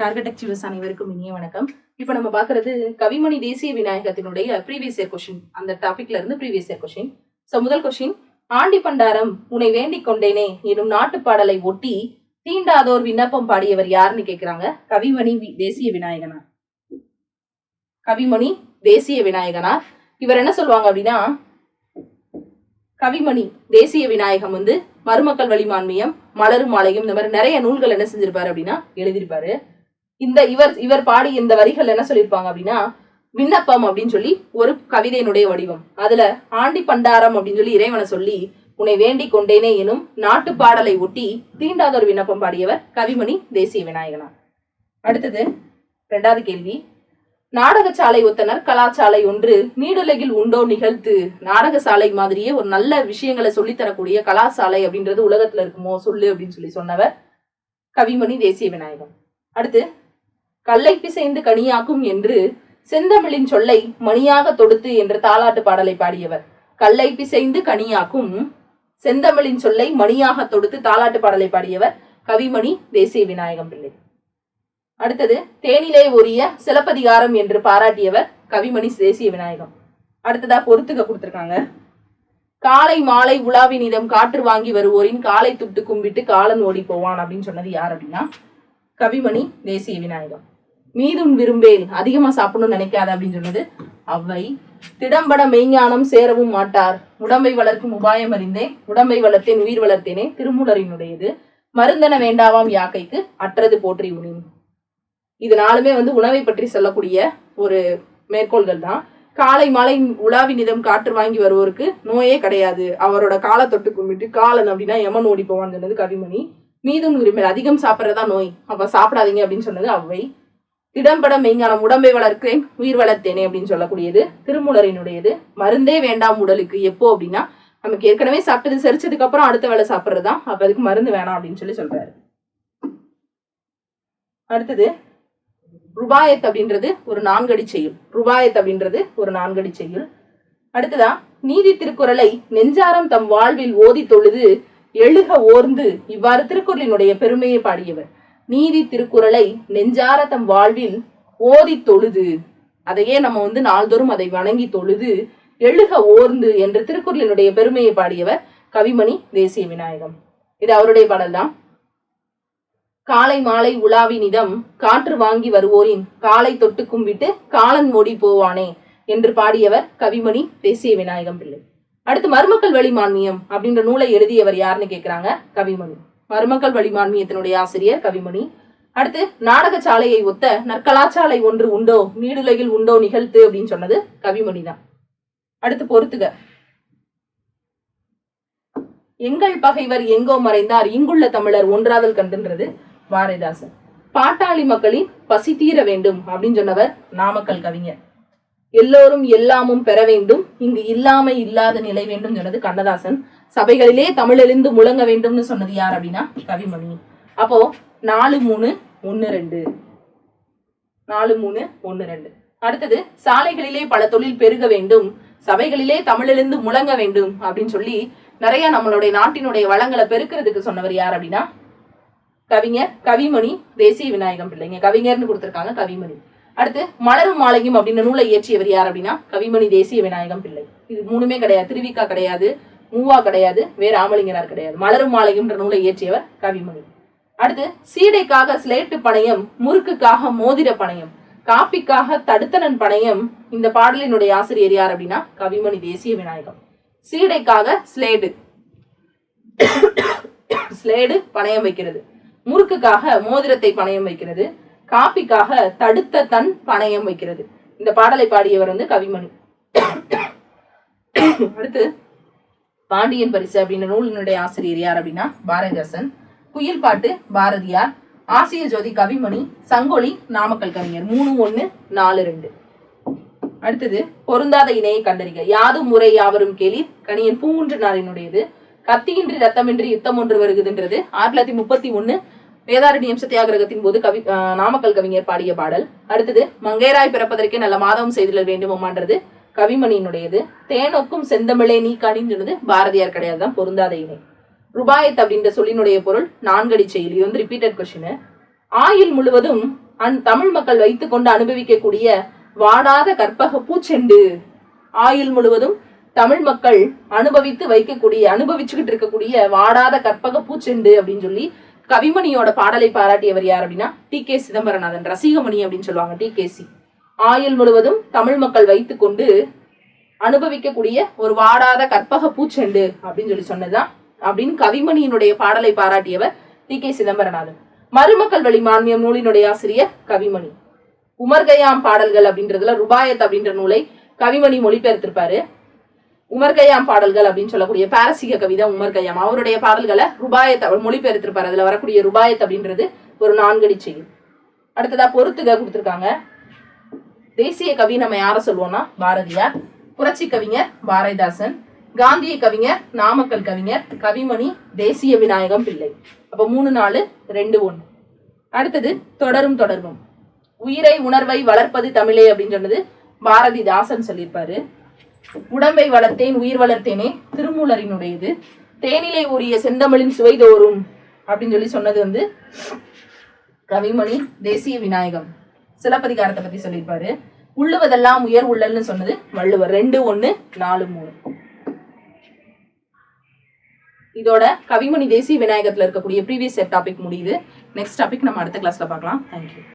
Target achievers அனைவருக்கும் இனிய வணக்கம். இப்போ நம்ம பார்க்கறது கவிமணி தேசிய விநாயகத்தினுடைய ப்ரீவியஸ் இயர் கொஷின் அந்த டாபிக்ல இருந்து ப்ரீவியஸ் இயர் கொஷின் ஸோ முதல் கொஷின் ஆண்டி பண்டாரம் உன்னை வேண்டிக் கொண்டேனே எனும் நாட்டு பாடலை ஒட்டி தீண்டாதோர் விண்ணப்பம் பாடியவர் யாருன்னு கேக்குறாங்க? கவிமணி தேசிய விநாயகனார். கவிமணி தேசிய விநாயகனார். இவர் என்ன சொல்லுவாங்க அப்படின்னா கவிமணி தேசிய விநாயகம் வந்து மருமக்கள் வழிமான்மியம் மலரும் மாலையும் இந்த மாதிரி நிறைய நூல்கள் என்ன செஞ்சிருப்பாரு அப்படின்னா எழுதியிருப்பாரு. இந்த இவர் இவர் பாடி இந்த வரிகள் என்ன சொல்லியிருப்பாங்க அப்படின்னா விண்ணப்பம் அப்படின்னு சொல்லி ஒரு கவிதையினுடைய வடிவம். அதுல ஆண்டி பண்டாரம் அப்படின்னு சொல்லி இறைவனை சொல்லி உன்னை வேண்டிக் கொண்டேனே எனும் நாட்டு பாடலை ஒட்டி தீண்டாதொரு விண்ணப்பம் பாடியவர் கவிமணி தேசிய விநாயகனார். அடுத்தது ரெண்டாவது கேள்வி. நாடகசாலை ஒத்தனர் கலாசாலை ஒன்று நீடுலகில் உண்டோ நிகழ்த்து நாடகசாலை மாதிரியே ஒரு நல்ல விஷயங்களை சொல்லித் தரக்கூடிய கலாசாலை அப்படின்றது உலகத்துல இருக்குமோ சொல்லு அப்படின்னு சொல்லி சொன்னவர் கவிமணி தேசிய விநாயகம் அடுத்து கல்லை பிசைந்து கனியாக்கும் என்று செந்தமிழின் சொல்லை மணியாக தொடுத்து என்ற தாலாட்டு பாடலை பாடியவர். கல்லை பிசைந்து கனியாக்கும் செந்தமிழின் சொல்லை மணியாக தொடுத்து தாலாட்டு பாடலை பாடியவர் கவிமணி தேசிய விநாயகம் பிள்ளை. அடுத்தது தேனிலே ஒரிய சிலப்பதிகாரம் என்று பாராட்டியவர் கவிமணி தேசிய விநாயகம். அடுத்ததா பொறுத்துக்க கொடுத்துருக்காங்க. காலை மாலை உலாவினிடம் காற்று வாங்கி வருவோரின் காலை துட்டு கும்பிட்டு காலன் ஓடி போவான் அப்படின்னு சொன்னது யார் அப்படின்னா கவிமணி தேசிய விநாயகம். மீதுன் விரும்பேன் அதிகமா சாப்பிடணும்னு நினைக்காத அப்படின்னு சொன்னது அவ்வை திடம்பட மெய்ஞானம் சேரவும் மாட்டார். உடம்பை வளர்க்கும் உபாயம் அறிந்தேன். உடம்பை வளர்த்தேன் உயிர் வளர்த்தேனே திருமூலரினுடையது. மருந்தன வேண்டாவாம் யாக்கைக்கு அற்றது போற்றி உனின். இது வந்து உணவை பற்றி சொல்லக்கூடிய ஒரு மேற்கோள்கள் தான். காலை மாலை உலாவினிதம் காற்று வாங்கி வருவோருக்கு நோயே கிடையாது. அவரோட காலை தொட்டு கும்பிட்டு காலன் அப்படின்னா யமன் ஓடி போவான்னு சொன்னது கவிமணி. மீதும் உரிமையில் அதிகம் சாப்பிட்றதா நோய். அப்ப சாப்பிடாதீங்க அப்படின்னு சொன்னது அவ்வை திடம்பட மெய்ஞானம் உடம்பை வளர்க்கிறேன் உயிர் வளர்த்தேனே அப்படின்னு சொல்லக்கூடியது திருமூலரினுடையது. மருந்தே வேண்டாம் உடலுக்கு. எப்போ அப்படின்னா நமக்கு ஏற்கனவே சாப்பிட்டது செரிச்சதுக்கு அப்புறம் அடுத்த வேலை சாப்பிட்றது தான் அப்ப அதுக்கு மருந்து வேணாம் அப்படின்னு சொல்லி சொல்றாரு. அடுத்தது ருபாயத் அப்படின்றது ஒரு நான்கடி செய்யுள். ருபாயத் அப்படின்றது ஒரு நான்கடி செய்யுள். அடுத்ததா நீதி திருக்குறளை நெஞ்சாரம் தம் வாழ்வில் ஓதி தொழுது எழுக ஓர்ந்து இவ்வாறு திருக்குறளினுடைய பெருமையை பாடியவர். நீதி திருக்குறளை நெஞ்சார தம் வாழ்வில் ஓதி தொழுது. அதையே நம்ம வந்து நாள்தோறும் அதை வணங்கி தொழுது எழுக ஓர்ந்து என்ற திருக்குறளினுடைய பெருமையை பாடியவர் கவிமணி தேசிய விநாயகம். இது அவருடைய பாடல் தான். காலை மாலை உலாவினிடம் காற்று வாங்கி வருவோரின் காலை தொட்டு கும்பிட்டு காலன் ஓடி போவானே என்று பாடியவர் கவிமணி தேசிய விநாயகம் பிள்ளை. அடுத்து மருமக்கள் வழிமான்மியம் அப்படின்ற நூலை எழுதியவர் யாருன்னு கேட்கிறாங்க கவிமணி. மருமக்கள் வழிமான்மியத்தினுடைய ஆசிரியர் கவிமணி. அடுத்து நாடக சாலையை ஒத்த நற்கலாச்சாலை ஒன்று உண்டோ நீடுலையில் உண்டோ நிகழ்த்து அப்படின்னு சொன்னது கவிமணி தான் அடுத்து பொறுத்துக. எங்கள் பகைவர் எங்கோ மறைந்தார் இங்குள்ள தமிழர் ஒன்றாதல் கண்டுன்றது பாரதிதாசன் பாட்டாளி மக்களின் பசி தீர வேண்டும் அப்படின்னு சொன்னவர் நாமக்கல் கவிஞர். எல்லோரும் எல்லாமும் பெற வேண்டும். இங்கு இல்லாமை இல்லாத நிலை வேண்டும் சொன்னது கண்ணதாசன். சபைகளிலே தமிழெழுந்து முழங்க வேண்டும்னு சொன்னது யார் அப்படின்னா கவிமணி. அப்போ நாலு மூணு ஒன்னு ரெண்டு. நாலு மூணு ஒன்னு ரெண்டு. அடுத்தது சாலைகளிலே பல தொழில் பெருக வேண்டும். சபைகளிலே தமிழெழுந்து முழங்க வேண்டும் அப்படின்னு சொல்லி நிறைய நம்மளுடைய நாட்டினுடைய வளங்களை பெருக்கிறதுக்கு சொன்னவர் யார் அப்படின்னா கவிஞர் கவிமணி தேசிய விநாயகம் பிள்ளைங்க. கவிஞர்னு கொடுத்துருக்காங்க கவிமணி. அடுத்து மலரும் மாலையும் அப்படின்ற நூலை இயற்றியவர் யார் அப்படின்னா கவிமணி தேசிய விநாயகம் பிள்ளை. இது மூணுமே கிடையாது. திருவிக்கா கிடையாது. மூவா கிடையாது. வேற ராமலிங்கனார் கிடையாது. மலரும் மாலையும்ன்ற நூலை இயற்றியவர் கவிமணி. அடுத்து சீடைக்காக ஸ்லேட்டு பணையம் முறுக்குக்காக மோதிர பணையம் காப்பிக்காக தடுத்தனன் பணையம் இந்த பாடலினுடைய ஆசிரியர் யார் அப்படின்னா கவிமணி தேசிய விநாயகம். சீடைக்காக ஸ்லேடு ஸ்லேடு பணையம் வைக்கிறது. முறுக்குக்காக மோதிரத்தை பணையம் வைக்கிறது. காப்பிக்காக தடுத்த தன் பணயம் வைக்கிறது. இந்த பாடலை பாடியவர் வந்து கவிமணி. அடுத்து பாண்டியன் பரிசு அப்படின்ற நூலினுடைய ஆசிரியர் யார் அப்படின்னா பாரதிதாசன். குயில் பாட்டு பாரதியார். ஆசிய ஜோதி கவிமணி சங்கொலி நாமக்கல் கவிஞர். மூணு ஒண்ணு நாலு ரெண்டு. அடுத்தது பொருந்தாத இணையை கண்டறிக. யாதும் முறை யாவரும் கேளீர் கணியன் பூங்குன்று நாளினுடையது. கத்தியின்றி ரத்தமின்றி யுத்தம் ஒன்று வருகுதுன்றது. ஆயிரத்தி தொள்ளாயிரத்தி முப்பத்தி ஒண்ணு வேதாரண்யம் சத்தியாகிரகத்தின் போது கவி நாமக்கல் கவிஞர் பாடிய பாடல். அடுத்தது மங்கையராய் பிறப்பதற்கே நல்ல மாதவம் செய்திடல் வேண்டுமோமான்றது கவிமணியினுடையது. தேனொக்கும் செந்தமிழே நீ கணிந்துனது பாரதியார் கிடையாது தான் பொருந்தாத இணை ருபாயத் அப்படின்ற சொல்லினுடைய பொருள் நான்கடி செயல். இது வந்து ரிப்பீட்டட் கொஸ்டின் ஆயுள் முழுவதும் அந் தமிழ் மக்கள் வைத்துக்கொண்டு அனுபவிக்கக்கூடிய வாடாத கற்பக பூச்செண்டு. ஆயுள் முழுவதும் தமிழ் மக்கள் அனுபவித்து வைக்கக்கூடிய அனுபவிச்சுக்கிட்டு இருக்கக்கூடிய வாடாத கற்பக பூச்செண்டு அப்படின்னு சொல்லி கவிமணியோட பாடலை பாராட்டியவர் யார் அப்படின்னா டி கே சிதம்பரநாதன் ரசிகமணி அப்படின்னு சொல்லுவாங்க டி கே சி. ஆயுள் முழுவதும் தமிழ் மக்கள் வைத்துக்கொண்டு அனுபவிக்கக்கூடிய ஒரு வாடாத கற்பக பூச்செண்டு அப்படின்னு சொல்லி சொன்னதுதான் அப்படின்னு கவிமணியினுடைய பாடலை பாராட்டியவர் டி கே சிதம்பரநாதன். மருமக்கள் வழி மான்மியம் நூலினுடைய ஆசிரியர் கவிமணி. உமர்கயாம் பாடல்கள் அப்படின்றதுல ருபாயத் அப்படின்ற நூலை கவிமணி மொழிபெயர்த்திருப்பாரு. உமர்கயாம் பாடல்கள் அப்படின்னு சொல்லக்கூடிய பாரசீக கவிதை உமர்கயாம் அவருடைய பாடல்களை ருபாயத் அவர் மொழிபெயர்த்திருப்பார். அதுல வரக்கூடிய ருபாயத் அப்படின்றது ஒரு நான்கடி செய்யும் அடுத்ததா பொறுத்துக கொடுத்துருக்காங்க. தேசிய கவி நம்ம யார சொல்லுவோம்னா பாரதியார். புரட்சி கவிஞர் பாரதிதாசன். காந்திய கவிஞர் நாமக்கல் கவிஞர் கவிமணி தேசிய விநாயகம் பிள்ளை. அப்போ மூணு நாலு ரெண்டு ஒன்று அடுத்தது தொடரும் தொடர்பும். உயிரை உணர்வை வளர்ப்பது தமிழே அப்படின்னு சொன்னது பாரதிதாசன் சொல்லியிருப்பாரு. உடம்பை வளர்த்தேன் உயிர் வளர்த்தேனே திருமூலரினுடையது. தேனிலை ஊறிய செந்தமிழின் சுவைதோறும் அப்படின்னு சொல்லி சொன்னது வந்து கவிமணி தேசிய விநாயகம். சிலப்பதிகாரத்தை பத்தி சொல்லியிருப்பாரு. உள்ளுவதெல்லாம் உயர் உள்ளல்னு சொன்னது வள்ளுவர். ரெண்டு ஒண்ணு நாலு மூணு. இதோட கவிமணி தேசிய விநாயகத்துல இருக்கக்கூடிய ப்ரீவியஸ் டாபிக் முடியுது. நெக்ஸ்ட் டாபிக் நம்ம அடுத்த கிளாஸ்ல பார்க்கலாம். தேங்க்யூ